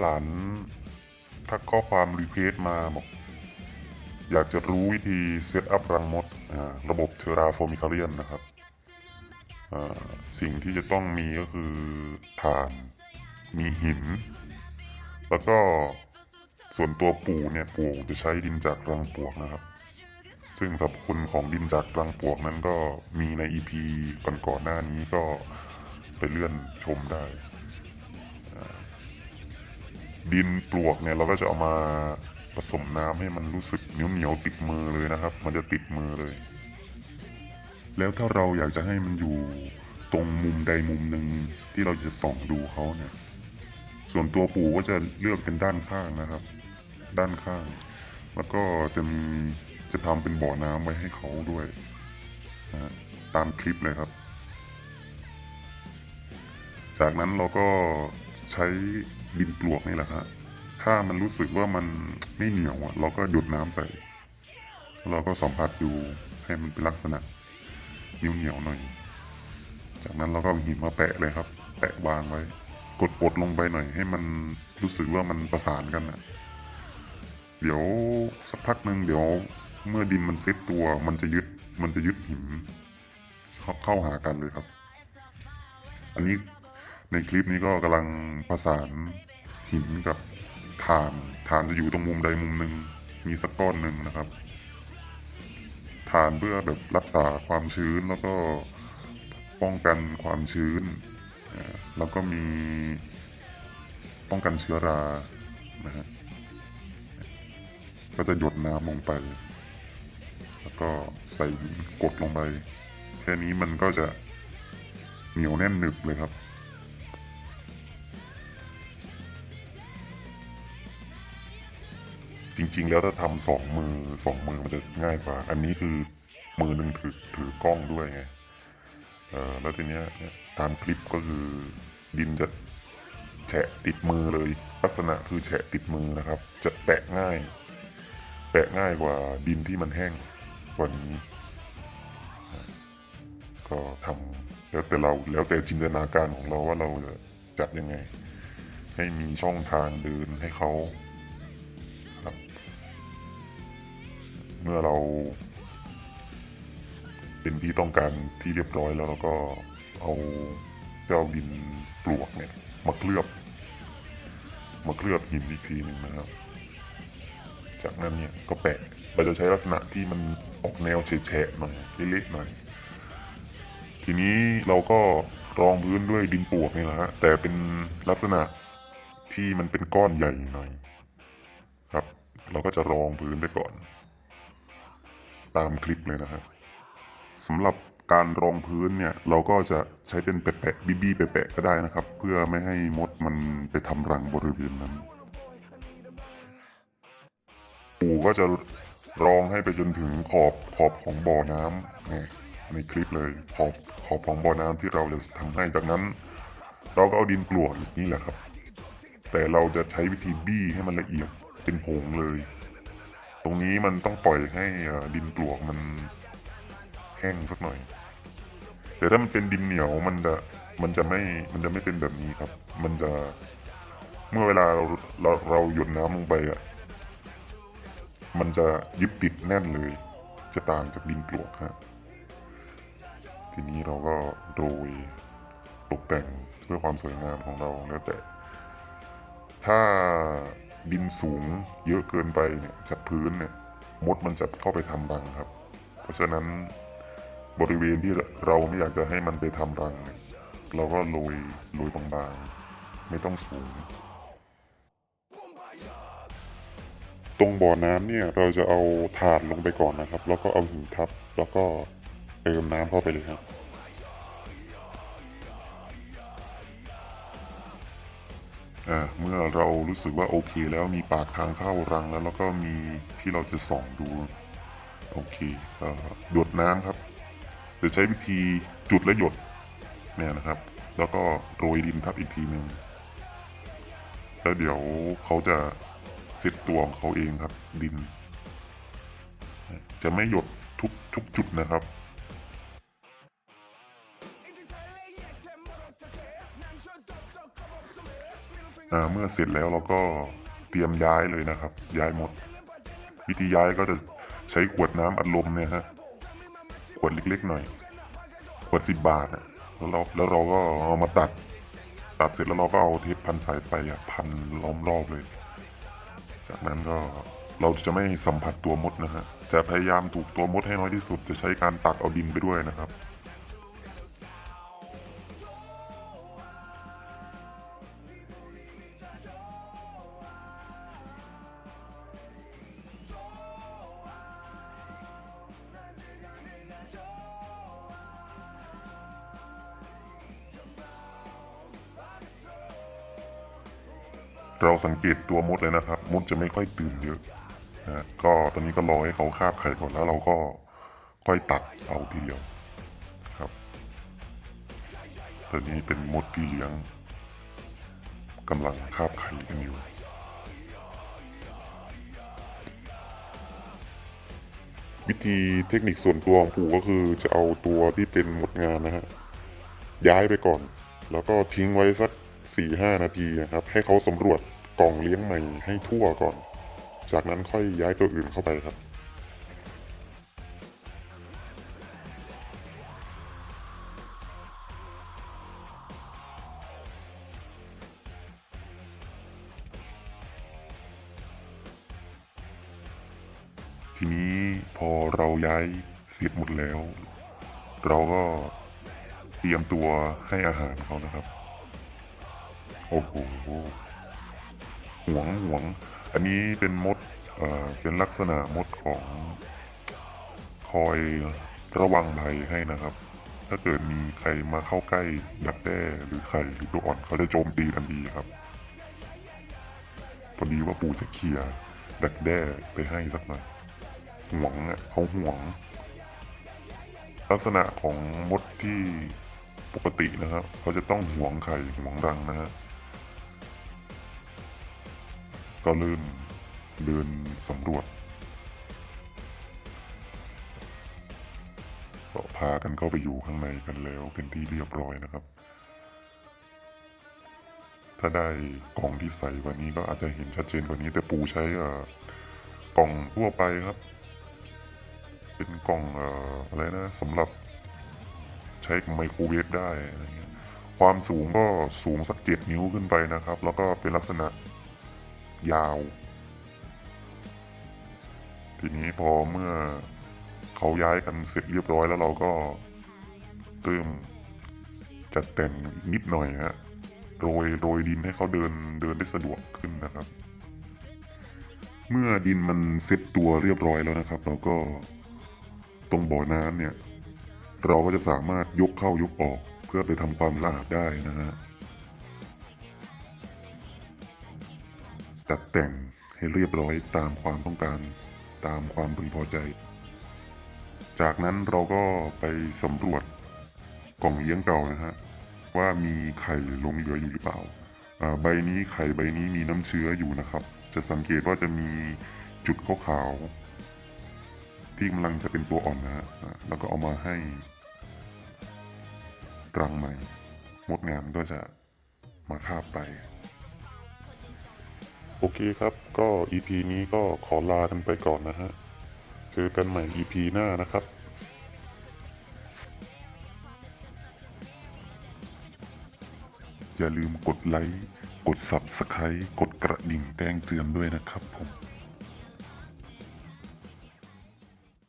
หลานๆทักข้อความรีเควสมาบอกอยากจะรู้วิธีเซตอัพรังมดระบบเทราโฟมิคาเรียนนะครับ สิ่งที่จะต้องมีก็คือถ่าน มีหิน แล้วก็ส่วนตัวปู่เนี่ยปู่จะใช้ดินจากรังปวกนะครับ ซึ่งสรรพคุณของดินจากรังปวกนั้นก็มีในอีพีก่อนๆหน้านี้ก็ไปเลื่อนชมได้ ดินปลวกเนี่ยเราก็จะเอามาผสมน้ำให้มันรู้สึกเหนียวเหนียวติดมือเลยนะครับ มันจะติดมือเลย แล้วถ้าเราอยากจะให้มันอยู่ตรงมุมใดมุมหนึ่งที่เราจะส่องดูเขาเนี่ย ส่วนตัวปู่ก็จะเลือกเป็นด้านข้างนะครับ ด้านข้าง แล้วก็จะมีจะทำเป็นบ่อน้ำไว้ให้เขาด้วยนะตามคลิปเลยครับ จากนั้นเราก็ใช้ ดินปลวกนี่แหละฮะถ้ามันรู้สึกว่ามันไม่เหนียวอะเราก็หยดน้ำใส่เราก็สัมผัสดูให้มันเป็นลักษณะเหนียวเหนียวหน่อย จากนั้นเราก็หินมาแปะเลยครับ แปะวางไว้ กดกดลงไปหน่อย ให้มันรู้สึกว่ามันประสานกันนะเดี๋ยวสักพักหนึ่งเดี๋ยวเมื่อดินมันเซตตัว มันจะยึดมันจะยึดหินเข้าเข้าหากันเลยครับ อันนี้ ในคลิปนี้ก็กำลังประสานหินกับถ่านถ่านจะอยู่ตรงมุมใดมุมหนึ่งมีสักก้อนหนึ่งนะครับถ่านเพื่อแบบรักษาความชื้นแล้วก็ป้องกันความชื้น แล้วก็มีป้องกันเชื้อรานะฮะก็จะหยดน้ำลงไป แล้วก็ใส่กดลงไป แค่นี้มันก็จะเหนียวแน่นหนึบเลยครับ จริง ๆ แล้วถ้าทำสองมือสองมือมันจะง่ายกว่า อันนี้คือมือหนึ่งถือถือกล้องด้วยไงเออแล้วทีเนี้ยตามคลิปก็คือดินจะแฉะติดมือเลย ลักษณะคือแฉะติดมือนะครับ จะแปะง่ายแปะง่ายกว่าดินที่มันแห้งกว่านี้ ก็ทำแล้วแต่เราแล้วแต่จินตนาการของเราว่าเราจะจัดยังไง ให้มีช่องทางเดินให้เขา เมื่อเรา เป็นที่ต้องการที่เรียบร้อยแล้วเราก็เอาเจ้าดินปลวกเนี่ย มาเคลือบ มาเคลือบหินอีกทีหนึ่งนะครับ จากนั้นเนี่ยก็แปะเราจะใช้ลักษณะที่มันออกแนวแฉะๆหน่อยเละๆหน่อยทีนี้เราก็รองพื้นด้วยดินปลวกนี่แหละฮะแต่เป็นลักษณะที่มันเป็นก้อนใหญ่หน่อย ครับ เราก็จะรองพื้นไปก่อน ตามคลิปเลยนะครับสำหรับการรองพื้นเนี่ยเราก็จะใช้เป็นแปะๆบี้ๆแปะๆก็ได้นะครับ เพื่อไม่ให้มดมันไปทำรังบริเวณนั้นปู่ก็จะรองให้ไปจนถึงขอบขอบของบ่อน้ำนี่ในคลิปเลยขอบขอบของบ่อน้ำที่เราจะทำให้จากนั้น เราก็เอาดินปลวกนี่แหละครับ แต่เราจะใช้วิธีบี้ให้มันละเอียดเป็นผงเลย ตรงนี้มันต้องปล่อยให้ดินปลวกมันแห้งสักหน่อย แต่ถ้ามันเป็นดินเหนียวมันจะมันจะไม่มันจะไม่เป็นแบบนี้ครับ มันจะเมื่อเวลาเราเราเราหยดน้ำลงไปอะมันจะยึดติดแน่นเลย จะต่างจากดินปลวกฮะทีนี้เราก็โรยตกแต่งเพื่อความสวยงามของเราแล้วแต่ ถ้า ดินสูงเยอะเกินไปเนี่ยจากพื้นเนี่ยมดมันจะเข้าไปทำรังครับ เพราะฉะนั้นบริเวณที่เราไม่อยากจะให้มันไปทำรังเนี่ยเราก็โรยโรยบางๆ ไม่ต้องสูง ตรงบ่อน้ำเนี่ยเราจะเอาถาดลงไปก่อนนะครับ แล้วก็เอาหินทับแล้วก็เติมน้ำเข้าไปเลยครับ เมื่อเรารู้สึกว่าโอเคแล้วมีปากทางเข้ารังแล้วแล้วก็มีที่เราจะส่องดู โอเคหยดน้ำครับ จะใช้วิธีจุดและหยดเนี่ยนะครับ แล้วก็โรยดินทับอีกทีหนึ่งแล้วเดี๋ยวเขาจะเสร็จตัวของเขาเองครับ ดิน จะไม่หยดทุกทุกจุดนะครับ เมื่อเสร็จแล้วเราก็เตรียมย้ายเลยนะครับ ย้ายหมด วิธีย้ายก็จะใช้ขวดน้ำอัดลมเนี่ยฮะขวดเล็กๆหน่อยขวดสิบบาทอะแล้วเราแล้วเราก็เอามาตัด ตัดเสร็จแล้วเราก็เอาเทปพันสายไฟพันล้อมรอบเลย จากนั้นก็เราจะไม่สัมผัสตัวมดนะฮะจะพยายามถูกตัวมดให้น้อยที่สุด จะใช้การตักเอาดินไปด้วยนะครับ เราสังเกตตัวมดเลยนะครับ มดจะไม่ค่อยตื่นเยอะนะก็ตอนนี้ก็รอให้เขาคาบไข่ก่อนแล้วเราก็ค่อยตัดเอาทีเดียวครับตอนนี้เป็นมดที่เลี้ยงกำลังคาบไข่กันอยู่วิธีเทคนิคส่วนตัวของปู่ก็คือจะเอาตัวที่เป็นมดงานนะฮะย้ายไปก่อน แล้วก็ทิ้งไว้สัก สี่ห้านาทีนะครับ ให้เขาสำรวจกล่องเลี้ยงใหม่ให้ทั่วก่อน จากนั้นค่อยย้ายตัวอื่นเข้าไปครับทีนี้พอเราย้ายเสร็จหมดแล้ว เราก็เตรียมตัวให้อาหารเขานะครับ โอ้โหห่วงห่วง อันนี้เป็นมดเอ่อเป็นลักษณะมดของคอยระวังภัยให้นะครับ ถ้าเกิดมีใครมาเข้าใกล้ดักแด้หรือไข่หรือตัวอ่อนเขาจะโจมตีทันทีครับพอดีว่าปู่จะเคลียร์ดักแด้ไปให้สักหน่อยห่วงอะเขาห่วง ลักษณะของมดที่ปกตินะครับ เขาจะต้องห่วงไข่ห่วงรังนะฮะ ก็เริ่มเดินสำรวจก็พากันเข้าไปอยู่ข้างในกันแล้วเป็นที่เรียบร้อยนะครับ ถ้าได้กล่องที่ใส่วันนี้ก็อาจจะเห็นชัดเจนกว่านี้แต่ปูใช้กล่องทั่วไปครับ เป็นกล่องเอ่ออะไรนะสำหรับใช้ไมโครเวฟได้อะไรเงี้ยความสูงก็สูงสักเจ็ดนิ้วขึ้นไปนะครับ แล้วก็เป็นลักษณะ ยาว ทีนี้พอเมื่อเขาย้ายกันเสร็จเรียบร้อยแล้วเราก็เริ่มจัดแต่งนิดหน่อยฮะโรยโรยดินให้เขาเดินเดินได้สะดวกขึ้นนะครับ เมื่อดินมันเซ็ตตัวเรียบร้อยแล้วนะครับ เราก็ตรงบ่อน้ำเนี่ย เราก็จะสามารถยกเข้ายกออกเพื่อไปทำความสะอาดได้นะฮะ จัดแต่งให้เรียบร้อยตามความต้องการตามความพึงพอใจ จากนั้นเราก็ไปสำรวจกล่องเลี้ยงเก่านะฮะว่ามีไข่หลงเหลืออยู่หรือเปล่า ใบนี้ไข่ใบนี้มีน้ำเชื้ออยู่นะครับ จะสังเกตว่าจะมีจุดขาวๆที่กำลังจะเป็นตัวอ่อนนะฮะแล้วก็เอามาให้รังใหม่มดงานก็จะมาคาบไป โอเคครับก็ EP นี้ก็ขอลากันไปก่อนนะฮะ เจอกันใหม่ EP หน้านะครับอย่าลืมกดไลค์ กด Subscribe กดกระดิ่งแจ้งเตือนด้วยนะครับผม